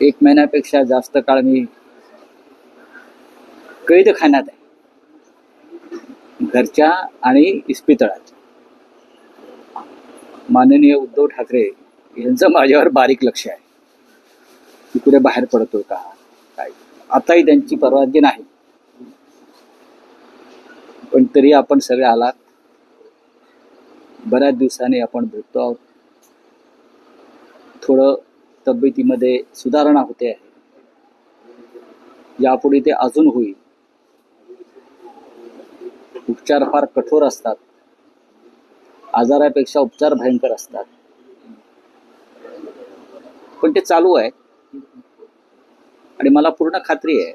एक महिन्यापेक्षा जास्त काळ मी कैदखान्यात आहे. घरच्या आणि इस्पितळात. माननीय उद्धव ठाकरे यांचं माझ्यावर बारीक लक्ष आहे. की कुठे बाहेर पडतोय का? काय? आताही त्यांची परवानगी नाही. पण तरी आपण सगळे आलात. बऱ्याच दिवसांनी आपण भेटतो आहोत. थोडं तब्येतीमध्ये सुधारणा होते आहे. यापुढे ते अजून होईल. उपचार फार कठोर असतात. आजारापेक्षा उपचार भयंकर असतात. पण ते चालू आहे. आणि मला पूर्ण खात्री आहे.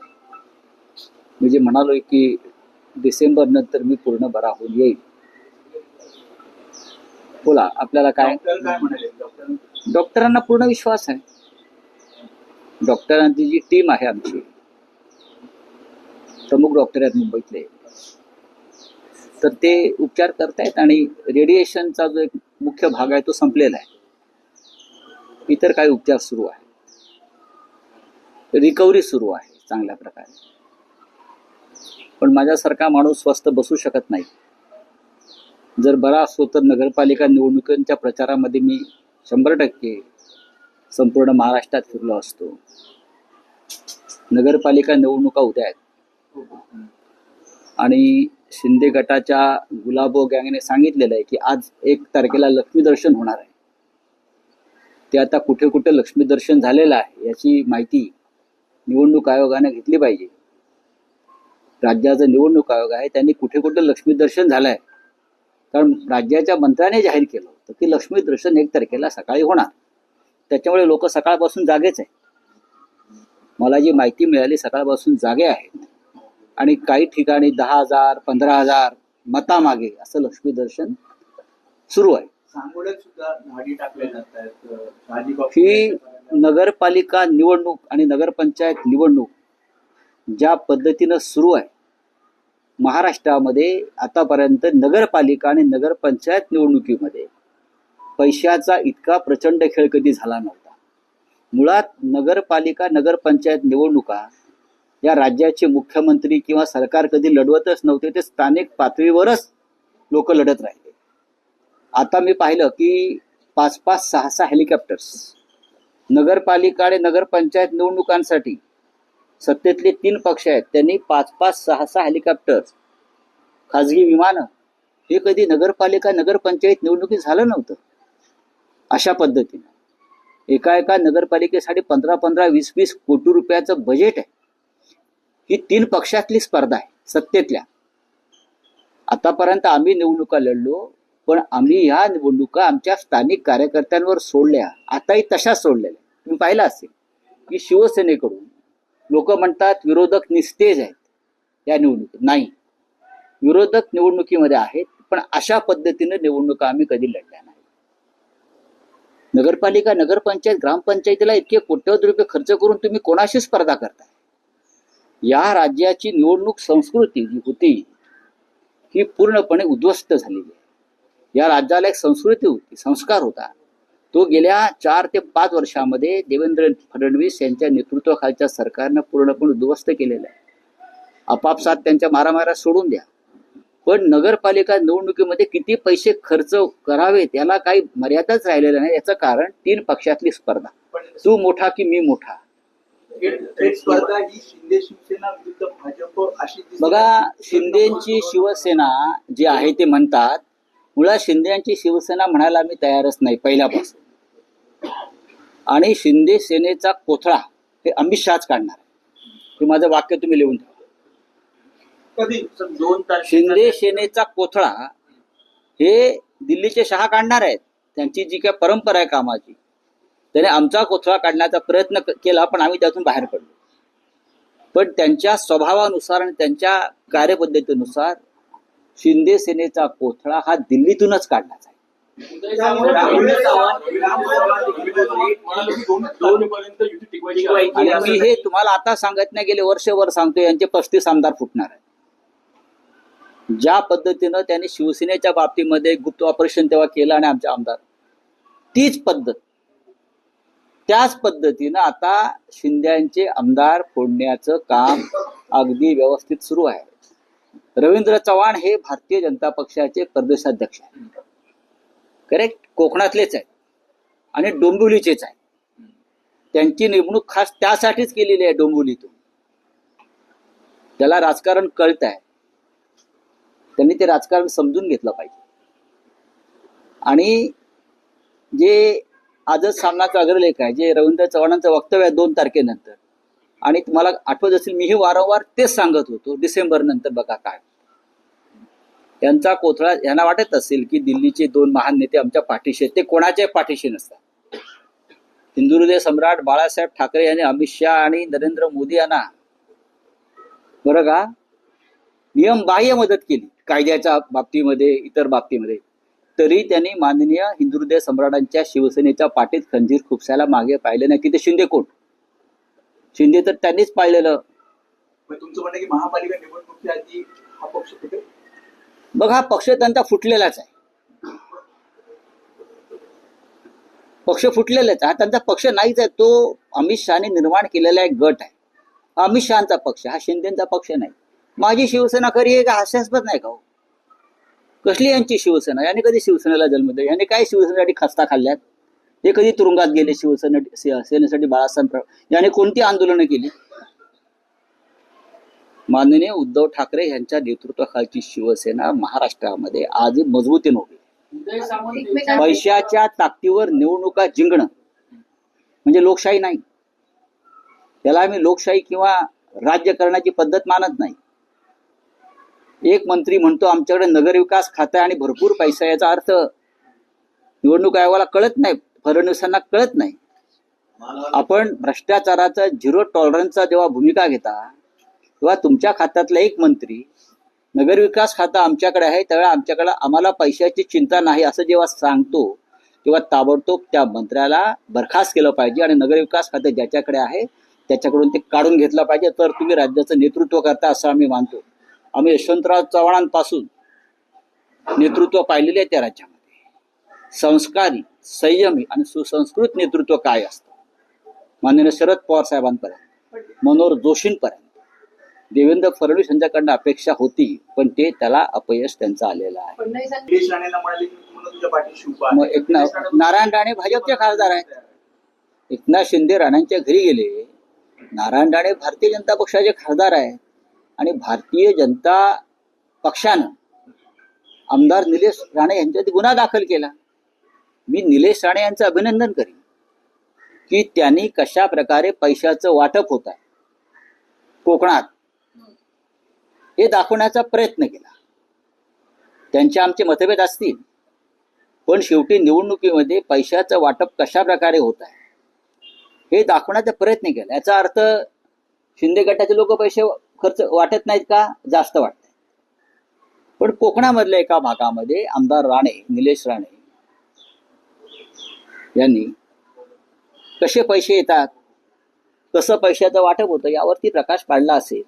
मी जे म्हणालोय की डिसेंबर नंतर मी पूर्ण बरा होऊन येईल. बोला आपल्याला काय? डॉक्टरांना पूर्ण विश्वास आहे. डॉक्टरांची जी टीम आहे आमची प्रमुख डॉक्टर आहेत मुंबईतले. तर ते उपचार करतायत आणि रेडिएशनचा जो एक मुख्य भाग आहे तो संपलेला आहे. इतर काही उपचार सुरू आहे रिकव्हरी सुरू आहे चांगल्या प्रकारे. पण माझ्यासारखा माणूस स्वस्त बसू शकत नाही. जर बरा असतो तर नगरपालिका निवडणुकांच्या प्रचारामध्ये मी शंभर टक्के संपूर्ण महाराष्ट्रात फिरलो असतो. नगरपालिका निवडणुका उद्या आहेत. आणि शिंदे गटाच्या गुलाबो गँगने सांगितलेलं आहे की आज एक तारखेला लक्ष्मी दर्शन होणार आहे. ते आता कुठे कुठे लक्ष्मी दर्शन झालेलं आहे याची माहिती निवडणूक आयोगाने घेतली पाहिजे. राज्याचा निवडणूक आयोग आहे त्यांनी कुठे कुठे लक्ष्मी दर्शन झालं आहे कारण राज्याच्या मंत्र्याने जाहीर केलं होतं की लक्ष्मी दर्शन एक तारखेला सकाळी होणार. त्याच्यामुळे लोक सकाळपासून जागेच आहे मला जी माहिती मिळाली सकाळपासून जागे आहेत. आणि काही ठिकाणी दहा हजार पंधरा हजार मतामागे असं लक्ष्मी दर्शन सुरू आहे. ही नगरपालिका निवडणूक आणि नगरपंचायत निवडणूक ज्या पद्धतीनं सुरू आहे महाराष्ट्रामध्ये आतापर्यंत नगरपालिका आणि नगरपंचायत निवडणुकीमध्ये पैशाचा इतका प्रचंड खेळ कधी झाला नव्हता. मुळात नगरपालिका नगरपंचायत निवडणुका या राज्याचे मुख्यमंत्री किंवा सरकार कधी लढवतच नव्हते ते स्थानिक पातळीवरच लोक लढत राहिले. आता मी पाहिलं की पाच पाच सहा सहा हेलिकॉप्टर्स नगरपालिका आणि नगरपंचायत निवडणुकांसाठी सत्तेतले तीन पक्ष आहेत. त्यांनी पाच पाच सहा सहा हेलिकॉप्टर खाजगी विमानं हे कधी नगरपालिका नगरपंचायत निवडणुकीत झालं नव्हतं. अशा पद्धतीनं. एका एका नगरपालिकेसाठी पंधरा पंधरा वीस वीस कोटी रुपयाचं बजेट आहे. ही तीन पक्षातली स्पर्धा आहे सत्तेतल्या. आतापर्यंत आम्ही निवडणुका लढलो पण आम्ही ह्या निवडणुका आमच्या स्थानिक कार्यकर्त्यांवर सोडल्या. आताही तशाच सोडलेल्या तुम्ही पाहिलं असेल की शिवसेनेकडून लोक म्हणतात विरोधक निस्तेज आहेत. या निवडणुकीत नाही. विरोधक निवडणुकीमध्ये आहेत पण अशा पद्धतीने निवडणुका आम्ही कधी लढल्या नाही नगरपालिका नगरपंचायत ग्रामपंचायतीला इतके कोट्यवधी रुपये खर्च करून तुम्ही कोणाशी स्पर्धा करताय? या राज्याची निवडणूक संस्कृती जी होती ही पूर्णपणे उद्ध्वस्त झालेली आहे. या राज्याला एक संस्कृती होती संस्कार होता. तो गेल्या चार ते पाच वर्षामध्ये देवेंद्र फडणवीस यांच्या नेतृत्वाखालच्या सरकारनं पूर्णपणे उद्ध्वस्त केलेलं आहे. आपापसात त्यांच्या मारामाऱ्या सोडून द्या. पण नगरपालिका निवडणुकीमध्ये किती पैसे खर्च करावे त्याला काही मर्यादाच राहिलेल्या नाही. याचं कारण तीन पक्षातली स्पर्धा. तू मोठा की मी मोठा? ही शिंदे. बघा शिंदेची शिवसेना जी आहे ते म्हणतात मुळात शिंदेची शिवसेना म्हणायला मी तयारच नाही पहिल्यापासून. आणि शिंदे सेनेचा कोथळा हे अमित शहाच काढणार आहे. हे माझं वाक्य तुम्ही लिहून ठेवा. कधी? दोन शिंदे सेनेचा कोथळा हे दिल्लीचे शहा काढणार आहेत. त्यांची जी काय परंपरा आहे कामाची त्याने आमचा कोथळा काढण्याचा प्रयत्न केला पण आम्ही त्यातून बाहेर पडलो. पण त्यांच्या स्वभावानुसार आणि त्यांच्या कार्यपद्धतीनुसार शिंदे सेनेचा कोथळा हा दिल्लीतूनच काढण्याचा मी हे तुम्हाला आता सांगत नाही गेले वर्षभर सांगतो यांचे पस्तीस आमदार फुटणार आहे ज्या पद्धतीनं त्यांनी शिवसेनेच्या बाबतीमध्ये गुप्त ऑपरेशन तेव्हा केलं आणि आमचे आमदार. तीच पद्धत. त्याच पद्धतीनं आता शिंद्यांचे आमदार फोडण्याचं काम अगदी व्यवस्थित सुरू आहे. रवींद्र चव्हाण हे भारतीय जनता पक्षाचे प्रदेशाध्यक्ष आहेत. करेक्ट? कोकणातलेच आहेत. आणि डोंबिवलीचेच आहेत. त्यांची नेमणूक खास त्यासाठीच केलेली आहे डोंबिवलीतून. त्याला राजकारण कळत आहे त्यांनी ते राजकारण समजून घेतलं पाहिजे. आणि जे आजच सामनाचा अग्रलेख आहे जे रवींद्र चव्हाणांचं वक्तव्य आहे दोन तारखेनंतर. आणि तुम्हाला आठवत असेल मीही वारंवार तेच सांगत होतो डिसेंबर नंतर बघा काय यांचा कोथळा यांना वाटत असेल की दिल्लीचे दोन महान नेते आमच्या पाठीशी ते कोणाच्या पाठीशी नसतात? हिंदुहृदय सम्राट बाळासाहेब ठाकरे यांनी अमित शहा आणि नरेंद्र मोदी यांना बरं का? नियम बाह्य मदत केली कायद्याच्या बाबतीमध्ये इतर बाबतीमध्ये. तरी त्यांनी माननीय हिंदुहृदय सम्राटांच्या शिवसेनेच्या पाठीत खंजीर खुपसायला मागे पाहिले नाही. की ते शिंदे कोण? शिंदे तर त्यांनीच पाळलेलं तुमचं म्हणणं की महापालिका निवडणुकीआधी हा पक्ष कुठे? बघ हा पक्ष त्यांचा फुटलेलाच आहे. पक्ष फुटलेलाच हा त्यांचा पक्ष नाहीच आहे तो अमित शहाने निर्माण केलेला एक गट आहे. अमित शहाचा पक्ष हा शिंदेचा पक्ष नाही. माझी शिवसेना खरी आहे का? हास्यास्पद नाही का हो? कसली यांची शिवसेना? याने कधी शिवसेनेला जन्म दिला? याने काय शिवसेनेसाठी खस्ता खाल्ल्यात? हे कधी तुरुंगात गेले शिवसेने सेनेसाठी बाळासाहेब याने कोणती आंदोलनं केली? माननीय उद्धव ठाकरे यांच्या नेतृत्वाखालची शिवसेना महाराष्ट्रामध्ये आज मजबूतीने उभी पैशाच्या ताकदीवर निवडणुका जिंकणं म्हणजे लोकशाही नाही. त्याला आम्ही लोकशाही किंवा राज्य करण्याची पद्धत मानत नाही. एक मंत्री म्हणतो आमच्याकडे नगरविकास खातं आणि भरपूर पैसा याचा अर्थ निवडणूक आयोगाला कळत नाही फडणवीसांना कळत नाही. आपण भ्रष्टाचाराचा झिरो टॉलरन्सचा जेव्हा भूमिका घेता किंवा तुमच्या खात्यातला एक मंत्री नगरविकास खातं आमच्याकडे आहे त्यावेळेला आमच्याकडे आम्हाला पैशाची चिंता नाही असं जेव्हा सांगतो तेव्हा ताबडतोब त्या मंत्र्याला बरखास्त केलं पाहिजे आणि नगरविकास खातं ज्याच्याकडे आहे त्याच्याकडून ते काढून घेतलं पाहिजे. तर तुम्ही राज्याचं नेतृत्व करता असं आम्ही मानतो. आम्ही यशवंतराव चव्हाणांपासून नेतृत्व पाहिलेले आहे त्या राज्यामध्ये. संस्कारी संयमी आणि सुसंस्कृत नेतृत्व काय असतं? माननीय शरद पवार साहेबांपर्यंत मनोहर जोशींपर्यंत. देवेंद्र फडणवीस यांच्याकडनं अपेक्षा होती पण ते त्याला अपयश त्यांचं आलेलं आहे. मग एकनाथ नारायण राणे भाजपचे खासदार आहेत. एकनाथ शिंदे राणांच्या घरी गेले. नारायण राणे भारतीय जनता पक्षाचे खासदार आहेत. आणि भारतीय जनता पक्षानं आमदार निलेश राणे यांच्यात गुन्हा दाखल केला. मी निलेश राणे यांचं अभिनंदन करीन की त्यांनी कशा प्रकारे पैशाचं वाटप होत. आहे कोकणात हे दाखवण्याचा प्रयत्न केला. त्यांचे आमचे मतभेद असतील पण शेवटी निवडणुकीमध्ये पैशाचं वाटप कशा प्रकारे होत आहे हे दाखवण्याचा प्रयत्न केला. याचा अर्थ शिंदे गटाचे लोक पैसे खर्च वाटत नाहीत का? जास्त वाटत पण कोकणामधल्या एका भागामध्ये आमदार राणे निलेश राणे यांनी कसे पैसे येतात कसं पैशाचं वाटप होतं यावरती प्रकाश पाडला असेल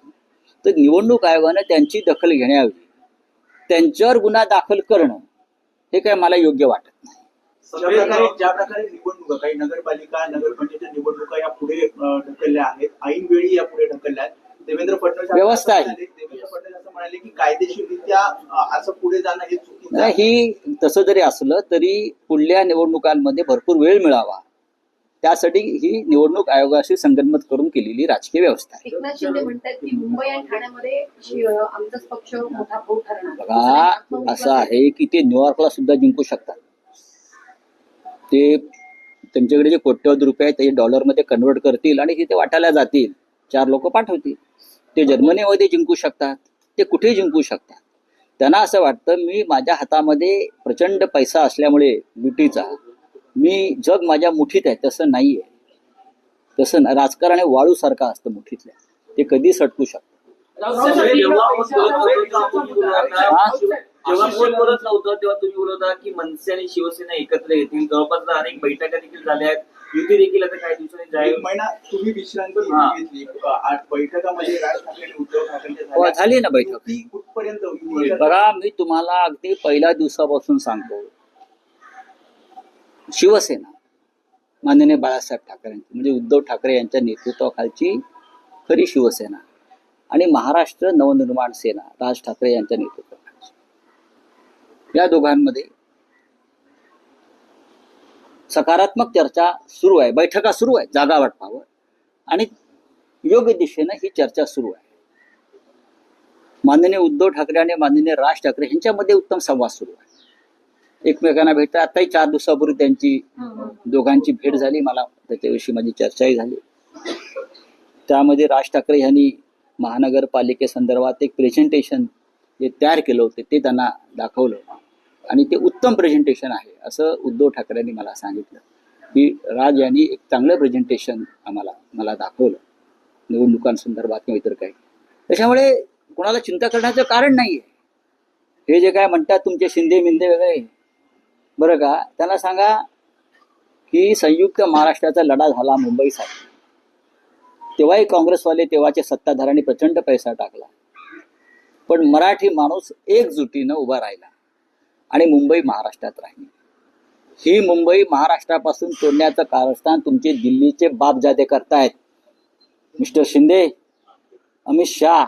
तर निवडणूक आयोगानं त्यांची दखल घेण्यावी त्यांच्यावर गुन्हा दाखल करणं हे काय मला योग्य वाटत नाही. ज्या प्रकारे निवडणुका काही नगरपालिका नगरपंचायत निवडणुका या पुढे ढकलल्या आहेत ऐन वेळी या पुढे ढकलल्या आहेत. देवेंद्र फडणवीस व्यवस्था आहे. म्हणाले- देवेंद्र फडणवीस असं म्हणाले की कायदेशीररित्या असं पुढे जाणं हे चुकीचं ही तसं जरी असलं तरी पुढल्या निवडणुकांमध्ये भरपूर वेळ मिळावा. त्यासाठी ही निवडणूक आयोगाशी संगनमत करून केलेली राजकीय व्यवस्था आहे. एकनाथ शिंदे म्हणतात की मुंबई आणि ठाण्यामध्ये शि- आमचाच पक्ष मोठा भाऊ ठरणार. बघा असं आहे की ते न्यूयॉर्कला सुद्धा जिंकू शकतात. ते त्यांच्याकडे जे कोट्यवधी रुपये आहेत ते डॉलरमध्ये कन्वर्ट करतील आणि तिथे वाटायला जातील. चार लोक पाठवतील. ते जर्मनीमध्ये जिंकू शकतात. ते कुठेही जिंकू शकतात. त्यांना असं वाटतं मी माझ्या हातामध्ये प्रचंड पैसा असल्यामुळे लुटीचा मी जग माझ्या मुठीत आहे तसं नाही आहे तसं ना- राजकारण हे वाळूसारखं असतं मुठीतल्या. ते कधी सटकू शकतं. जेव्हा बोलत कोण नव्हतं तेव्हा तुम्ही बोलत होता की मनसे आणि शिवसेना एकत्र येतील. जवळपास अनेक बैठका देखील झाल्या आहेत. युती देखील आता काही दिवसांनी एक जाहीर महिना तुम्ही विश्रांती हा. घेतली. अं, आठ बैठकामध्ये राज ठाकरे आणि उद्धव ठाकरेंच्या हो, झाल्या. झाली ना बैठक. कुठपर्यंत होईल? बघा मी तुम्हाला अगदी पहिल्या दिवसापासून सांगतो. शिवसेना माननीय बाळासाहेब ठाकरेंची म्हणजे उद्धव ठाकरे यांच्या नेतृत्वाखालची खरी शिवसेना आणि महाराष्ट्र नवनिर्माण सेना राज ठाकरे यांच्या नेतृत्वाखालची. या दोघांमध्ये सकारात्मक चर्चा सुरू आहे बैठका सुरू आहे जागा वाटपावर. आणि योग्य दिशेनं ही चर्चा सुरू आहे. माननीय उद्धव ठाकरे आणि माननीय राज ठाकरे यांच्यामध्ये उत्तम संवाद सुरू आहे. एकमेकांना भेटतात. आताही चार दिवसापूर्वी त्यांची दोघांची भेट झाली. मला त्याच्याविषयी माझी चर्चाही झाली. त्यामध्ये राज ठाकरे यांनी महानगरपालिकेसंदर्भात एक प्रेझेंटेशन जे तयार केलं होतं ते त्यांना दाखवलं आणि ते उत्तम प्रेझेंटेशन आहे असं उद्धव ठाकरेंनी मला सांगितलं. की राज यांनी एक चांगलं प्रेझेंटेशन आम्हाला मला दाखवलं. निवडणुकांसंदर्भात किंवा इतर काही. त्याच्यामुळे कोणाला चिंता करण्याचं कारण नाही हे जे काय म्हणतात तुमचे शिंदे मिंदे वगैरे बरं का? त्यांना सांगा की संयुक्त महाराष्ट्राचा लढा झाला मुंबईसाठी तेव्हाही काँग्रेसवाले तेव्हाच्या सत्ताधाऱ्यांनी प्रचंड पैसा टाकला. पण मराठी माणूस एकजुटीनं उभा राहिला आणि मुंबई महाराष्ट्रात राहिली. ही मुंबई महाराष्ट्रापासून तोडण्याचं कारस्थान तुमचे दिल्लीचे बापजादे करतायत. मिस्टर शिंदे अमित शाह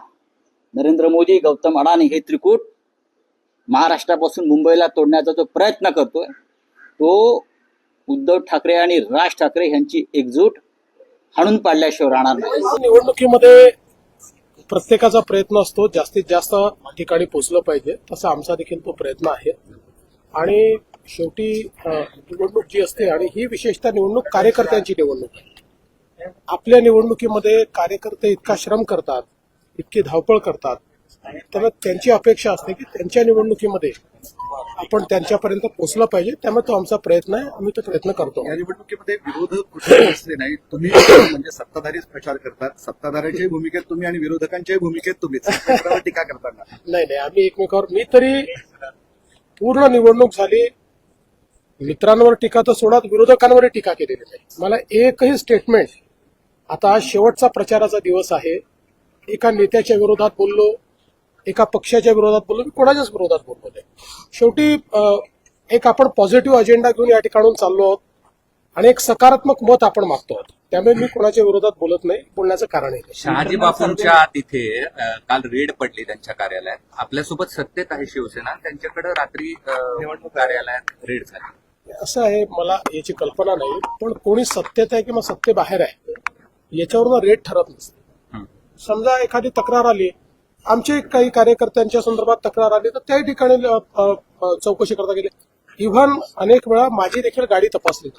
नरेंद्र मोदी गौतम अडाणी हे त्रिकूट महाराष्ट्रापासून मुंबईला तोडण्याचा जो प्रयत्न करतोय तो उद्धव ठाकरे आणि राज ठाकरे यांची एकजूट हाणून पाडल्याशिवाय राहणार नाही. निवडणुकीमध्ये प्रत्येकाचा प्रयत्न असतो जास्तीत जास्त ठिकाणी पोचलं पाहिजे तसा आमचा देखील तो प्रयत्न आहे. आणि शेवटी निवडणूक जी असते आणि ही विशेषतः निवडणूक कार्यकर्त्यांची निवडणूक आहे. आपल्या निवडणुकीमध्ये कार्यकर्ते इतका श्रम करतात इतकी धावपळ करतात तर त्यांची अपेक्षा असते की त्यांच्या निवडणुकीमध्ये आपण त्यांच्यापर्यंत पोहोचलं पाहिजे. त्यामुळे तो आमचा प्रयत्न आहे. आम्ही तो प्रयत्न करतो. या निवडणुकीमध्ये विरोधक कुठे असले नाही. तुम्ही म्हणजे सत्ताधारीच प्रचार करतात. सत्ताधाऱ्याच्याही भूमिकेत तुम्ही आणि विरोधकांच्याही भूमिकेत एकमेकांवर टीका करताना नाही नाही. आम्ही एकमेकावर मी तरी पूर्ण निवडणूक झाली. मित्रांवर टीका तर सोडा विरोधकांवरही टीका केलेली नाही. मला एकही स्टेटमेंट आता शेवटचा प्रचाराचा दिवस आहे. एका नेत्याच्या विरोधात बोललो. एका पक्षाच्या विरोधात बोललो मी कोणाच्याच विरोधात बोललो नाही. शेवटी एक आपण पॉझिटिव्ह अजेंडा घेऊन या ठिकाणून चाललो आहोत आणि एक सकारात्मक मत आपण मागतो आहोत. त्यामुळे मी कोणाच्या विरोधात बोलत नाही बोलण्याचं कारणही नाही शहाजी बापूंच्या तिथे काल रेड पडली त्यांच्या कार्यालयात. आपल्यासोबत सत्तेत आहे शिवसेना त्यांच्याकडे रात्री निवडणूक कार्यालयात रेड झाली. असं आहे मला याची कल्पना नाही पण कोणी सत्तेत आहे किंवा सत्तेबाहेर आहे याच्यावरून रेट ठरत नसते. हं. समजा एखादी तक्रार आली आमचे काही कार्यकर्त्यांच्या संदर्भात तक्रार आली तर त्याही ठिकाणी चौकशी करता गेली. इव्हन अनेक वेळा माझी देखील गाडी तपासली.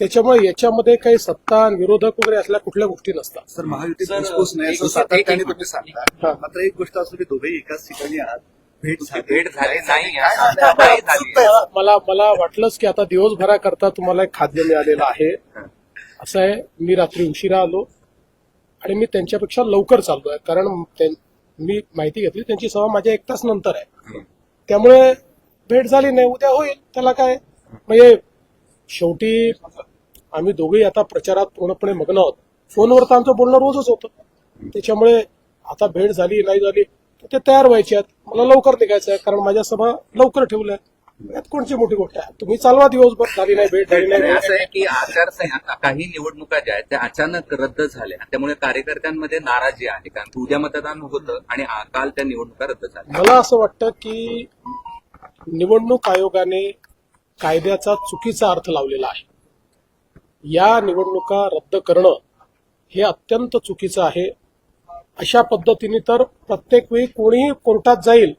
त्याच्यामुळे याच्यामध्ये काही सत्ता आणि विरोधक वगैरे असल्या कुठल्या गोष्टी नसतात. सर हा. सांगता. मात्र एक गोष्ट असं की दोघेही एकाच ठिकाणी आहात. भेट झाली. भेट झाली नाही काय झालं? नाही झाली मला मला वाटलंच की आता दिवसभराकरता तुम्हाला एक खाद्य मिळालेलं आहे. असं आहे मी रात्री उशिरा आलो आणि मी त्यांच्यापेक्षा लवकर चाललो आहे कारण मी माहिती घेतली त्यांची सभा माझ्या एक तास नंतर आहे. त्यामुळे भेट झाली नाही उद्या होईल त्याला काय? म्हणजे शेवटी आम्ही दोघेही आता प्रचारात पूर्णपणे मग्न आहोत. फोनवर तर आमचं बोलणं रोजच होतं. त्याच्यामुळे आता भेट झाली नाही झाली तर ते तयार व्हायचे आहेत. मला लवकर निघायचं आहे कारण माझ्या सभा लवकर ठेवल्या आहेत. यात कोणची मोठी गोष्ट आहे? तुम्ही चालवा दिवसभर झाली नाही भेट झाली नाही असं आहे. की आचारसंहिता काही निवडणुका ज्या आहेत त्या अचानक रद्द झाल्या. त्यामुळे कार्यकर्त्यांमध्ये नाराजी आहे कारण उद्या मतदान होतं आणि काल त्या निवडणुका रद्द झाल्या. मला असं वाटतं की निवडणूक आयोगाने कायद्याचा चुकीचा अर्थ लावलेला आहे. या निवडणुका रद्द करणं हे अत्यंत चुकीचं आहे. अशा पद्धतीने तर प्रत्येक वेळी कोणीही कोर्टात जाईल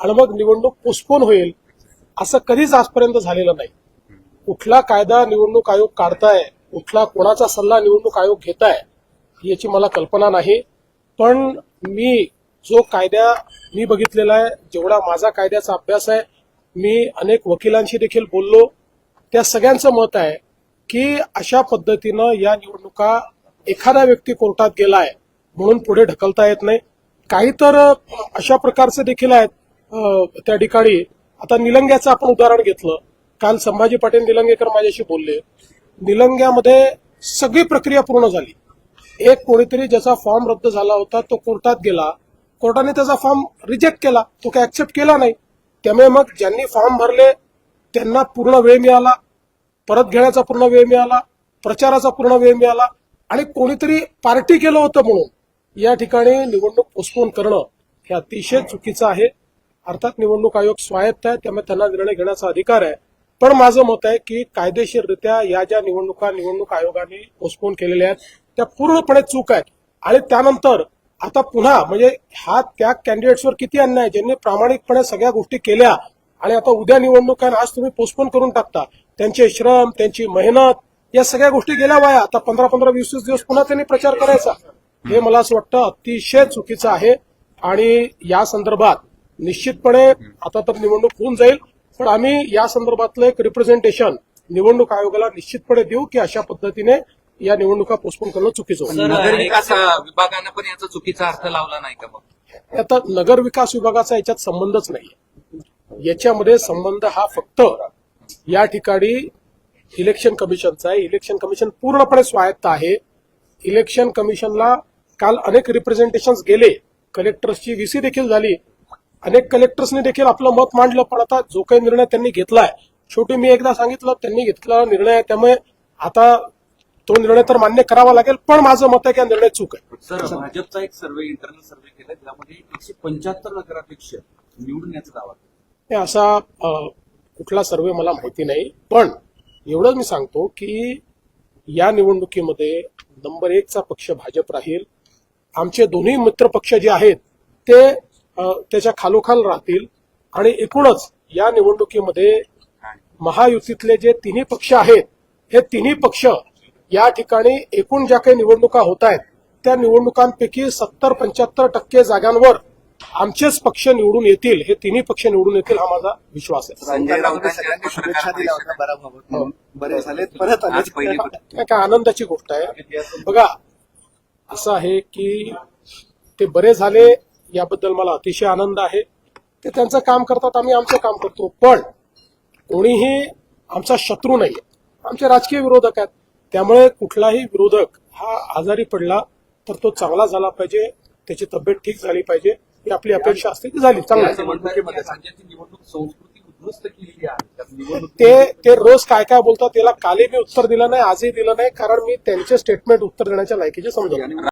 आणि मग निवडणूक पोस्टपोन होईल. असं कधीच आजपर्यंत झालेलं नाही. कुठला कायदा निवडणूक आयोग काढताय कुठला कोणाचा सल्ला निवडणूक आयोग घेताय याची मला कल्पना नाही. पण मी जो कायदा मी बघितलेला आहे जेवढा माझा कायद्याचा अभ्यास आहे मी अनेक वकिलांशी देखील बोललो. त्या सगळ्यांचं मत आहे की अशा पद्धतीनं या निवडणुका एखादा व्यक्ती कोर्टात गेलाय म्हणून पुढे ढकलता येत नाही. काही तर अशा प्रकारचे देखील आहेत. त्या ठिकाणी आता निलंग्याचं आपण उदाहरण घेतलं. काल संभाजी पाटील निलंगेकर माझ्याशी बोलले. निलंग्यामध्ये सगळी प्रक्रिया पूर्ण झाली. एक कोणीतरी ज्याचा फॉर्म रद्द झाला होता तो कोर्टात गेला. कोर्टाने त्याचा फॉर्म रिजेक्ट केला. तो काही ऍक्सेप्ट केला नाही. त्यामुळे मग ज्यांनी फॉर्म भरले त्यांना पूर्ण वेळ मिळाला. परत घेण्याचा पूर्ण वेळ मिळाला. प्रचाराचा पूर्ण वेळ मिळाला. आणि कोणीतरी पार्टी केलं होतं म्हणून. या ठिकाणी निवडणूक पोस्टपोन करणं हे अतिशय चुकीचं आहे. अर्थात निवडणूक आयोग स्वायत्त आहे त्यामुळे त्यांना निर्णय घेण्याचा अधिकार आहे. पण माझं मत आहे की कायदेशीररित्या या ज्या निवडणुका निवडणूक आयोगाने पोस्टपोन केलेल्या आहेत त्या पूर्णपणे चूक आहेत. आणि त्यानंतर आता पुन्हा म्हणजे हा त्या कॅन्डिडेट्सवर किती अन्याय आहे, ज्यांनी प्रामाणिकपणे सगळ्या गोष्टी केल्या आणि आता उद्या निवडणूक आहे आज तुम्ही पोस्टपोन करून टाकता त्यांचे श्रम त्यांची मेहनत या सगळ्या गोष्टी गेल्या वाया आता पंधरा पंधरा वीस वीस दिवस पुन्हा त्यांनी प्रचार करायचा. हे मला असं वाटतं अतिशय चुकीचं आहे. आणि या संदर्भात निश्चितपणे आता तर निवडणूक होऊन जाईल. पण आम्ही या संदर्भातलं एक रिप्रेझेंटेशन निवडणूक आयोगाला निश्चितपणे देऊ की अशा पद्धतीने या निवडणुका पोस्टपोन करणं चुकीचं नगर विकास विभागानं पण याचा चुकीचा अर्थ लावला नाही का मग? आता नगर विकास विभागाचा याच्यात संबंधच नाहीये. याच्यामध्ये संबंध हा फक्त या ठिकाणी इलेक्शन कमिशनचा आहे. इलेक्शन कमिशन पूर्णपणे स्वायत्त आहे. इलेक्शन कमिशनला काल अनेक रिप्रेझेंटेशन गेले. कलेक्टर्सची व्हीसी देखील झाली. अनेक कलेक्टर्सनी देखील आपलं मत मांडलं पण आता जो काही निर्णय त्यांनी घेतलाय शेवटी मी एकदा सांगितलं त्यांनी घेतलेला निर्णय आहे त्यामुळे आता तो निर्णय तर मान्य करावा लागेल पण माझं मत आहे की हा निर्णय चूक आहे सर भाजपचा एक सर्वे इंटरनल सर्वे केलाय त्यामध्ये एकशे पंच्याहत्तर नगराध्यक्ष निवडून याचा दावा केला. हे असा अ, कुठला सर्वे मला माहिती नाही पण एवढंच मी सांगतो की या निवडणुकीमध्ये नंबर एकचा पक्ष भाजप राहील आमचे दोन्ही मित्र पक्ष जे आहेत ते त्याच्या खालोखाल राहतील. आणि एकूणच या निवडणुकीमध्ये महायुतीतले जे तिन्ही पक्ष आहेत हे तिन्ही पक्ष या ठिकाणी एकूण ज्या काही निवडणुका होत आहेत त्या निवडणुकांपैकी सत्तर पंच्याहत्तर टक्के जागांवर आमचेच पक्ष निवडून येतील हे तिन्ही पक्ष निवडून येतील हा माझा विश्वास आहे. काय काय आनंदाची गोष्ट आहे. बघा असं आहे की ते बरे झाले याबद्दल मला अतिशय आनंद आहे. ते त्यांचं काम करतात आम्ही आमचं काम करतो. पण कोणीही आमचा शत्रू नाहीये. आमचे राजकीय विरोधक आहेत. त्यामुळे कुठलाही विरोधक हा आजारी पडला तर तो चांगला झाला पाहिजे त्याची तब्येत ठीक झाली पाहिजे ही आपली अपेक्षा असते ती झाली चांगली. की निवडणूक ते ते रोज काय काय बोलतात त्याला कालही मी उत्तर दिलं नाही आजही दिलं नाही कारण मी त्यांचे स्टेटमेंट उत्तर देण्याच्या लायकीचे समजत नाही.